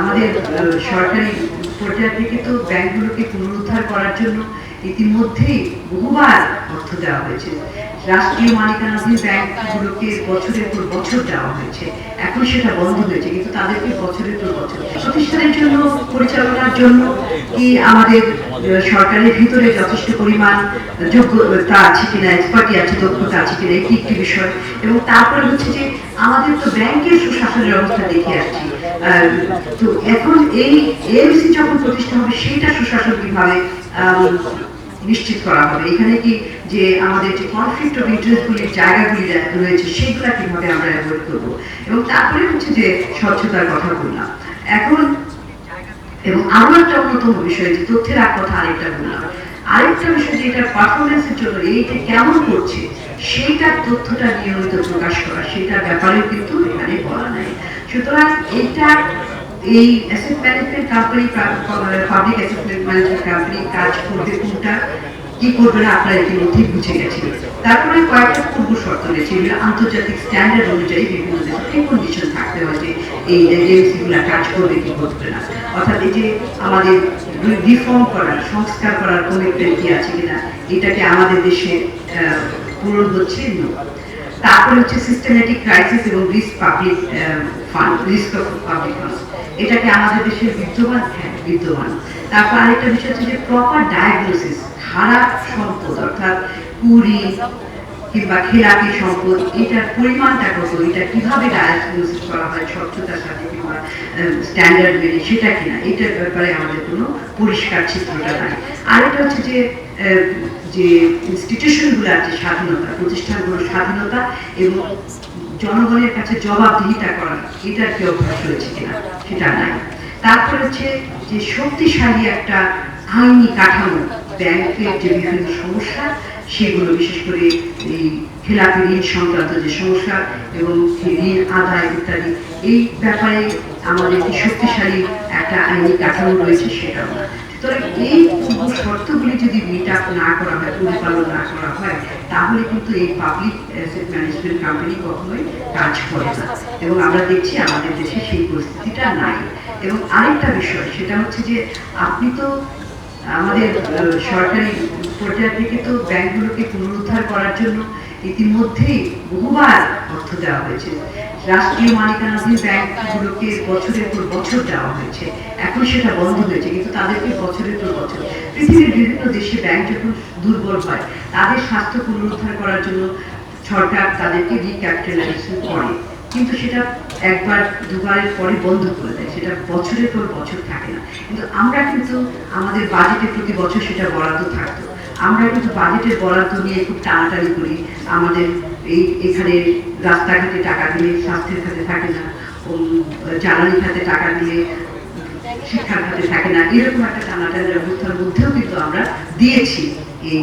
আমাদের সরকারি পর্যায় থেকে তো ব্যাংকগুলোকে পুনরুদ্ধার করার জন্য ইতিমধ্যেই বহুবার অর্থ দেওয়া হয়েছে। রাষ্ট্রীয় মালিকানাধীন ব্যাংকগুলোকে বছরের পর বছর দেওয়া হয়েছে। এখন সেটা বন্ধ হয়েছে, কিন্তু তাদেরকে বছরের পর বছর। প্রতিষ্ঠানের জন্য, পরিচালনার জন্য কি আমাদের সরকারের ভিতরে যথেষ্ট পরিমাণ যোগ্যতা আছে কিনা এক্সপার্টি আছে, দক্ষতা আছে কিনা, এটি একটি বিষয়। এবং তারপরে হচ্ছে যে, আমাদের তো ব্যাংকের সুশাসনের অবস্থা দেখে আসছি। তো এখন এই এমসি যখন প্রতিষ্ঠা হবে, সেইটা সুশাসন কীভাবে নিশ্চিত করা হবে। এখানে কি যে আমাদের যে কনফ্লিক্ট অফ ইন্টারেস্টগুলির জায়গাগুলি রয়েছে, সেগুলো কীভাবে আমরা অ্যাভয়েড করব? এবং তারপরে হচ্ছে যে স্বচ্ছতার কথা বললাম। এখন এবং আরও একটা অন্যতম বিষয় যে তথ্যের এক কথা আরেকটা বললাম। আরেকটা বিষয় যে এটা পারফরমেন্সের জন্য এইটা কেমন করছে, সেইটার তথ্যটা নিয়মিত প্রকাশ করা, সেটার ব্যাপারেও কিন্তু এখানে বলা নাই। সুতরাং এইটা এই asset management company public asset management company কাজ করবে কোনটা, কি করবে না আপনারা ইতিমধ্যেই বুঝে গেছেন। তারপরে কয়েকটা পূর্ব শর্ত রয়েছে, এগুলো আন্তর্জাতিক স্ট্যান্ডার্ড অনুযায়ী বিভিন্ন দেশে প্রি কন্ডিশন থাকতে হয় যে এই এজেন্সি গুলা কাজ করবে কি করবে না। অর্থাৎ এই যে আমাদের রিফর্ম করার, সংস্কার করার কমিটমেন্ট কি আছে কিনা, এটাকে আমাদের দেশে পূরণ হচ্ছে না। তারপরে হচ্ছে সিস্টেমেটিক ক্রাইসিস এবং risk public fund risk of public এটাকে আমাদের দেশে বিদ্যমান হ্যাঁ বিদ্যমান। তারপর আরেকটা বিষয় হচ্ছে যে প্রপার ডায়াগনোসিস খারাপ সম্পদ অর্থাৎ কুড়ি কিংবা খেলাপি সম্পদ এটার পরিমাণটা কত এটা কীভাবে ডায়াগনোসিস করা হয় স্বচ্ছতার সাথে কিংবা স্ট্যান্ডার্ড মেনে সেটা কিনা এটার ব্যাপারে আমাদের কোনো পরিষ্কার চিত্রটা নাই। আরেকটা হচ্ছে যে আহ, যে ইনস্টিটিউশনগুলো আছে, স্বাধীনতা, প্রতিষ্ঠানগুলোর স্বাধীনতা এবং জনগণের কাছে জবাবদিহিতা করা, এটার কি অভ্যাস রয়েছে কিনা, সেটা নাই। তারপর হচ্ছে যে শক্তিশালী একটা আইনি কাঠামো, ব্যাংকের যে বিভিন্ন সমস্যা, সেগুলো বিশেষ করে এই খেলাপি ঋণ সংক্রান্ত যে সমস্যা এবং ঋণ আদায় ইত্যাদি, এই ব্যাপারে আমাদের শক্তিশালী একটা আইনি কাঠামো রয়েছে সেটাও না। সুতরাং এই শর্তগুলি যদি না করা হয় না করা হয়, তাহলে কিন্তু এই পাবলিক অ্যাসেট ম্যানেজমেন্ট কোম্পানি কখনোই কাজ করে না। এবং আমরা দেখছি আমাদের দেশে সেই পরিস্থিতিটা নাই। এবং আরেকটা বিষয়, সেটা হচ্ছে যে আপনি তো আমাদের সরকারি পর্যায় থেকে তো ব্যাংকগুলোকে পুনরুদ্ধার করার জন্য ইতিমধ্যেই বহুবার অর্থ দেওয়া হয়েছে। রাষ্ট্রীয় মালিকানাধীন ব্যাংকগুলোকে বছরের পর বছর দেওয়া হয়েছে। এখন সেটা বন্ধ হয়েছে, কিন্তু তাদেরকে বছরের পর বছর। পৃথিবীর বিভিন্ন দেশে ব্যাংক যখন দুর্বল হয়, তাদের স্বাস্থ্য পুনরুদ্ধার করার জন্য সরকার তাদেরকে রিক্যাপিটালাইজেশন করে। কিন্তু সেটা একবার, দুবারের পরে বন্ধ করে দেয়। সেটা বছরের পর বছর থাকে না। কিন্তু আমরা কিন্তু আমাদের বাজেটে প্রতি বছর সেটা বরাদ্দ থাকতো। আমরা কিন্তু বাজেটের বরাদ্দ নিয়ে খুব টানাটানি করি। আমাদের এই এখানে রাস্তাঘাটে টাকা দিলে স্বাস্থ্যের খাতে থাকে না জ্বালানি খাতে টাকা দিলে শিক্ষার খাতে থাকে না, এরকম একটা টানাটানের অবস্থার মধ্যেও কিন্তু আমরা দিয়েছি এই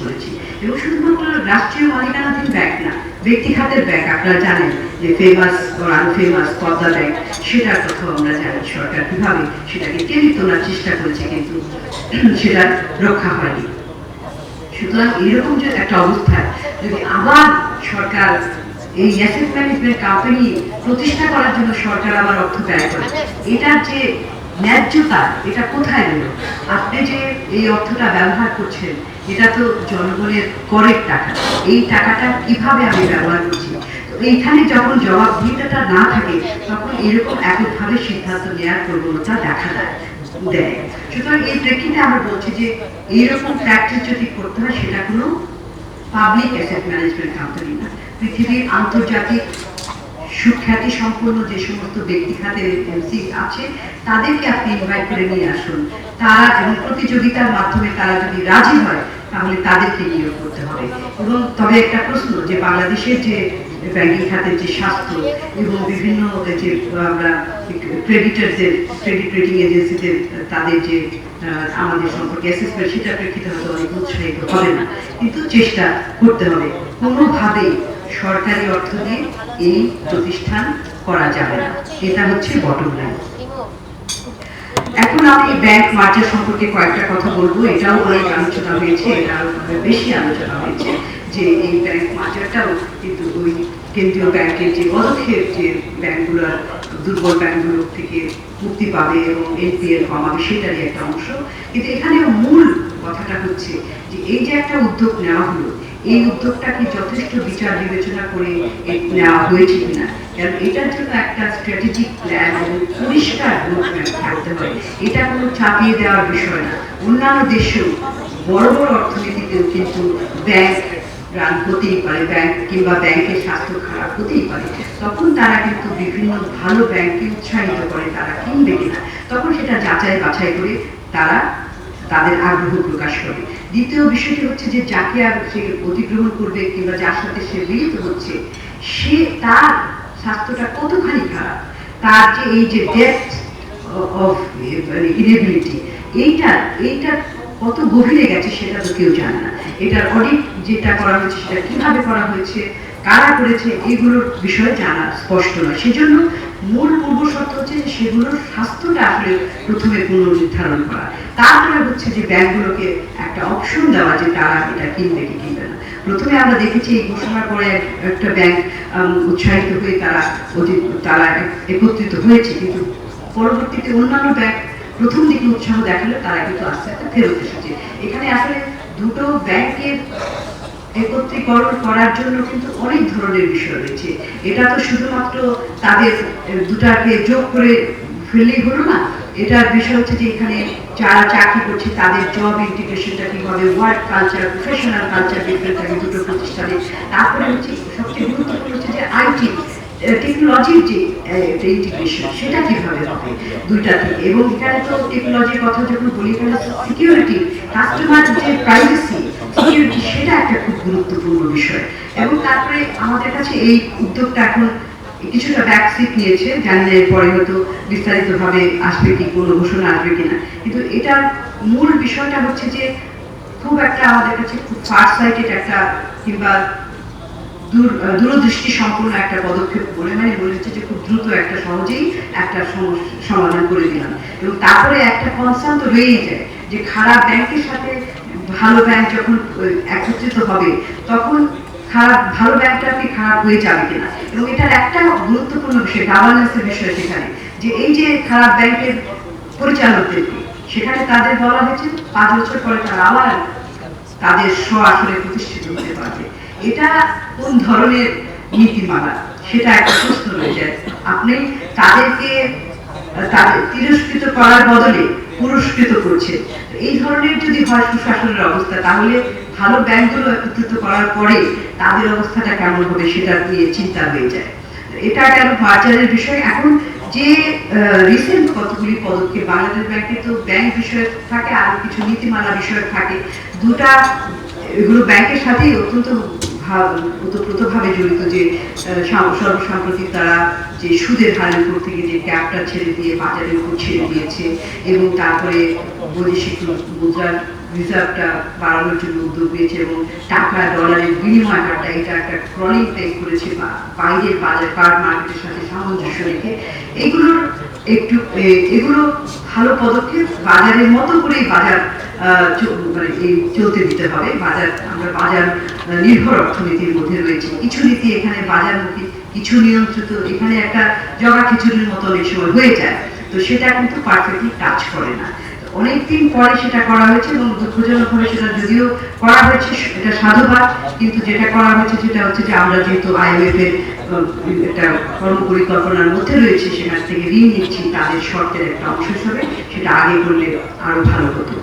করেছি। এবং শুধুমাত্র রাষ্ট্রীয় মালিকানাধীন ব্যাংক না ব্যক্তি খাতের ব্যাংক আপনারা জানেন যে ফেমাস ও আনফেমাস পদ্মা ব্যাংক সেটার কথাও আমরা জানি, সরকার কীভাবে সেটাকে টেনে তোলার চেষ্টা করেছে, কিন্তু সেটা রক্ষা হয়নি। সুতরাং এরকম যে একটা অবস্থায় যদি আবার সরকার এই অ্যাসেট ম্যানেজমেন্ট কোম্পানি প্রতিষ্ঠা করার জন্য সরকার আবার অর্থ ব্যয় করে, এটার যে ন্যায্যতা, এটা কোথায় গেল আপনি যে এই অর্থটা ব্যবহার করছেন, এটা তো জনগণের করের টাকা। এই টাকাটা কীভাবে আমি ব্যবহার করছি? এইখানে যখন জবাবদিহিতাটা না থাকে, তখন এরকম এককভাবে সিদ্ধান্ত নেওয়ার প্রবণতা দেখা দেয়। দেয় সুতরাং এই প্রেক্ষিতে আমরা বলছি যে এইরকম প্র্যাকটিস যদি করতে হয়, সেটা কোনো পাবলিক অ্যাসেট ম্যানেজমেন্ট কোম্পানি না। পৃথিবীর আন্তর্জাতিক সুখ্যাতি সম্পন্ন যে সমস্ত ব্যক্তি খাতের এমসি আছে, তাদেরকে আপনি ইনভাইট করে নিয়ে আসুন। তারা এবং প্রতিযোগিতার মাধ্যমে তারা যদি রাজি হয়, তাহলে তাদেরকে নিয়োগ করতে হবে। এবং তবে একটা প্রশ্ন, যে বাংলাদেশের যে ব্যাংকিং খাতের যে স্বাস্থ্য এবং বিভিন্ন যে, আমরা ক্রেডিটারদের ক্রেডিট রেটিং এজেন্সিদের তাদের যে আমাদের সম্পর্কে অ্যাসেসমেন্ট সেটা প্রেক্ষিতে হয়তো অনেক উৎসাহিত হবে না। কিন্তু চেষ্টা করতে হবে। কোনোভাবেই সরকারি অর্থ দিয়ে এই প্রতিষ্ঠান করা যাবে না। এটা হচ্ছে বটম লাইন এখন আমি ব্যাংক মার্জার সম্পর্কে কয়েকটা কথা বলব। এটাও অনেক আলোচনা হয়েছে এটা বেশি আলোচনা হয়েছে। যে এই ব্যাংক মার্জারটাও কিন্তু ওই কেন্দ্রীয় ব্যাংকের যে পদক্ষেপ, যে ব্যাংকগুলোর দুর্বল ব্যাংকগুলোর থেকে মুক্তি পাবে এবং এনপিএল কমাবে, সেটারই একটা অংশ। কিন্তু এখানে মূল কথাটা হচ্ছে যে এই যে একটা উদ্যোগ নেওয়া হলো, এই উদ্যোগটা কি যথেষ্ট বিচার বিবেচনা করে নেওয়া হয়েছে কিনা? কারণ এটার জন্য একটা স্ট্র্যাটেজিক প্ল্যান এবং পরিষ্কার রোডম্যাপ থাকতে হয় এটা কোনো চাপিয়ে দেওয়ার বিষয় না। অন্যান্য দেশেও বড় বড় অর্থনীতিতেও কিন্তু ব্যাংক রান হতেই পারে ব্যাংক কিংবা ব্যাংকের স্বাস্থ্য খারাপ হতেই পারে। তখন তারা কিন্তু বিভিন্ন ভালো ব্যাংককে উৎসাহিত করে, তারা কিনবে কিনা। তখন সেটা যাচাই বাছাই করে তারা তাদের আগ্রহ প্রকাশ করে। দ্বিতীয় বিষয়টি হচ্ছে যে, যাকে আর সে অধিগ্রহণ করবে কিংবা যার সাথে সে মিলিত হচ্ছে, সে তার স্বাস্থ্যটা কতখানি খারাপ? তার যে এই যে ডেথ অফ ইনেবিলিটি এইটা এইটা কত গভীরে গেছে সেটা তো কেউ জানে না। এটার অডিট যেটা করা হয়েছে, সেটা কীভাবে করা হয়েছে, কারা করেছে, এগুলোর বিষয়ে জানা স্পষ্ট নয়। সেজন্য মূল পূর্ব শর্ত হচ্ছে যে সেগুলোর স্বাস্থ্যটা আসলে প্রথমে পুনর্নির্ধারণ করা। তারপরে হচ্ছে যে ব্যাংকগুলোকে একটা অপশন দেওয়া যে তারা এটা কিনবে কি কিনবে না। প্রথমে আমরা দেখেছি এই ঘোষণার পরে একটা ব্যাংক উৎসাহিত হয়ে তারা তারা একত্রিত হয়েছে। কিন্তু পরবর্তীতে অন্যান্য ব্যাংক প্রথম দিকে উৎসাহ দেখালে, তারা কিন্তু আস্তে আস্তে ফেরত এসেছে। এখানে আসলে দুটো ব্যাংকের একত্রীকরণ করার জন্য কিন্তু অনেক ধরনের বিষয় রয়েছে। এটা তো শুধুমাত্র তাদের দুটাকে যোগ করে ফেললেই হলো না। এটার বিষয় হচ্ছে যে এখানে যারা চাকরি করছে, তাদের জব ইন্টিগ্রেশনটা কীভাবে work culture professional culture different দুটো প্রতিষ্ঠানে। তারপরে হচ্ছে সবচেয়ে গুরুত্বপূর্ণ হচ্ছে যে আইটি। টেকনোলজির যে ইন্টিগ্রেশন সেটা কীভাবে হবে? দুইটা এবং এখানে তো টেকনোলজির কথা যখন বলি এখানে সিকিউরিটি কাস্টমার যে প্রাইভেসি সিকিউরিটি সেটা একটা খুব গুরুত্বপূর্ণ বিষয়। এবং তারপরে আমাদের কাছে এই উদ্যোগটা এখন কিছুটা ব্যাকসিট নিয়েছে জানি না এরপরে হয়তো বিস্তারিতভাবে আসবে কি, কোনো ঘোষণা আসবে কিনা। কিন্তু এটার মূল বিষয়টা হচ্ছে যে, খুব একটা আমাদের কাছে খুব ফার সাইটেড একটা কিংবা দূরদৃষ্টি সম্পূর্ণ একটা পদক্ষেপ বলে মানে মনে হচ্ছে যে খুব দ্রুত একটা সহজেই একটা সমাধান করে দিলাম। এবং তারপরে একটা রয়েই যায় যে খারাপ ব্যাংকের সাথে ভালো ব্যাংক যখন একত্রিত হবে, তখন খারাপ, ভালো ব্যাংকটা কি খারাপ হয়ে যাবে কিনা? এবং এটার একটা গুরুত্বপূর্ণ বিষয় গাভার্নেন্সের বিষয় সেখানে, যে এই যে খারাপ ব্যাংকের পরিচালকদেরকে সেখানে তাদের বলা হয়েছে, পাঁচ বছর পরে তারা আবার তাদের স্ব আসলে প্রতিষ্ঠিত হতে পারবে। এটা কোন ধরনের নীতিমালা? সেটা একটা প্রশ্ন রয়ে যায় আপনি তাদেরকে, তাদের তিরস্কৃত করার বদলে পুরস্কৃত করছে এই ধরনের যদি হয় সুশাসনের অবস্থা, তাহলে ভালো ব্যাংকগুলো একত্রিত করার পরে তাদের অবস্থাটা কেমন হবে সেটা নিয়ে চিন্তা হয়ে যায়। এটা কেন বাজারের বিষয়? এখন যে রিসেন্ট কতগুলি পদক্ষেপ, বাংলাদেশ ব্যাংকে তো ব্যাংক বিষয় থাকে আর কিছু নীতিমালা বিষয় থাকে। দুটা এগুলো ব্যাংকের সাথেই অত্যন্ত ওতপ্রোতভাবে জড়িত যে আহ, সাম- সর্বসাম্প্রতিক তারা যে সুদের হারের উপর থেকে যে ক্যাপটা ছেড়ে দিয়ে বাজারের উপর ছেড়ে দিয়েছে এবং তারপরে বৈদেশিক মুদ্রার রিজার্ভটা বাড়ানোর জন্য উদ্যোগ নিয়েছে এবং টাকা ডলারের বিনিময় হারটা এটা একটা ক্রলিং টাইপ করেছে বা- বাইরের বাজার কার্ড মার্কেটের সাথে সামঞ্জস্য রেখে। এগুলোর একটু এগুলো ভালো পদক্ষেপ বাজারের মতো করেই বাজার মানে চলতে দিতে হবে। বাজার, আমরা বাজার নির্ভর অর্থনীতির মধ্যে রয়েছে। কিছু নীতি এখানে বাজারমুখী কিছু নিয়ন্ত্রিত, এখানে একটা জগা খিচুড়ির মতো অনেক সময় হয়ে যায়। তো সেটা কিন্তু পারফেক্টলি কাজ করে না। অনেকদিন পরে সেটা করা হয়েছে এবং দুঃখজনক ভাবে সেটা যদিও করা হয়েছে এটা সাধুবাদ, কিন্তু যেটা করা হয়েছে সেটা হচ্ছে যে আমরা যেহেতু আইএমএফ এর একটা কর্ম পরিকল্পনার মধ্যে রয়েছে, সেখান থেকে ঋণ নিচ্ছি, তাদের শর্তের একটা অংশ হিসাবে, সেটা আগে করলে আরও ভালো হতো।